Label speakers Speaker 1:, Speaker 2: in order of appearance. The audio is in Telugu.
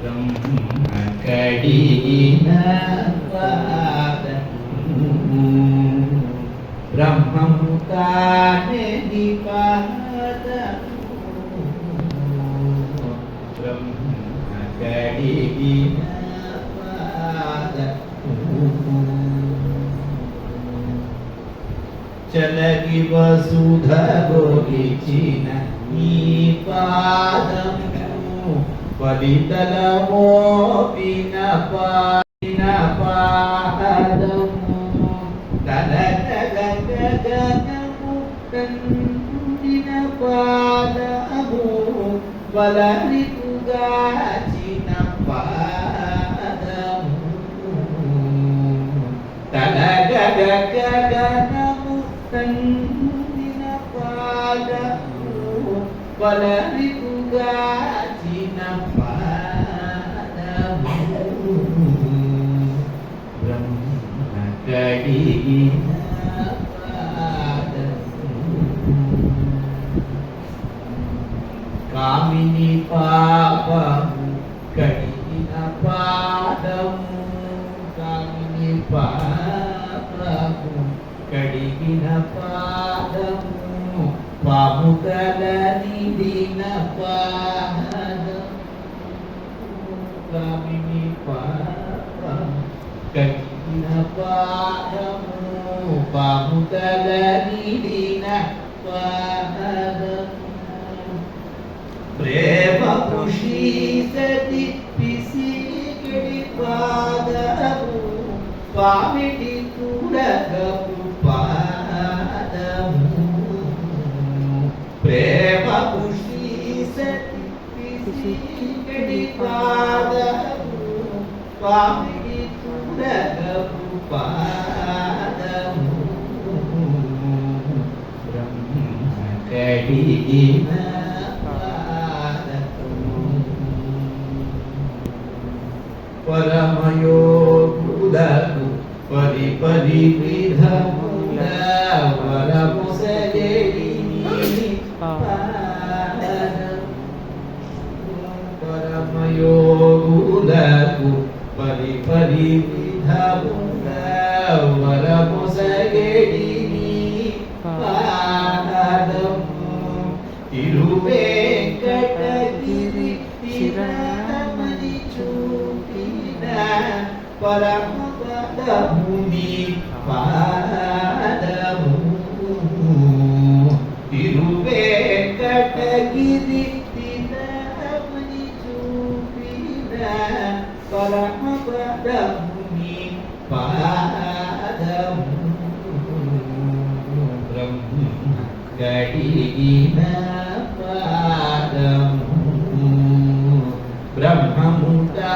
Speaker 1: బ్రహ్మ కడిగిన బ్రహ్మము తానే బ్రహ్మ కడిగిన పాదము చలగి వసుధ గోగిచిన ఈ పాదము ఫలితల మోపిన పాడిన పాదము తల గగనము తండిన పాదము వలరిపుగాచిన పాదము తల గగనము తండిన పాదము వలరిపుగాచిన పాదము బ్రహ్మ కడిగిన పాదము కామిని పాపము కడిగిన పాదము కామిని పాపము కడిగిన పాదము పాము కల నిడిన పాదము కామిని పాపము కడిగిన పాదము పాము కల నిడిన పాదము ప్రేమ కృషి సతి పిసికిడి పాదము పామిటి కూడగపు పాదము. ప్రేమ కృషి సతి పిసికిడి పాదము పామిటి కూడగపు పాదము. బ్రహ్మ కడిగిన పరమయోగులకు పరి పరి విధముల వరముసగేడి పరమయోగులకు పరి పరి విధముల వరముసగేడి పాదము తిరువేంకటగిరి ولقد పాదము తిరువేంకటగిరి తినమని చూపిన పరమపదముని పాదము బ్రహ్మ గడిగిన పాదము బ్రహ్మముగా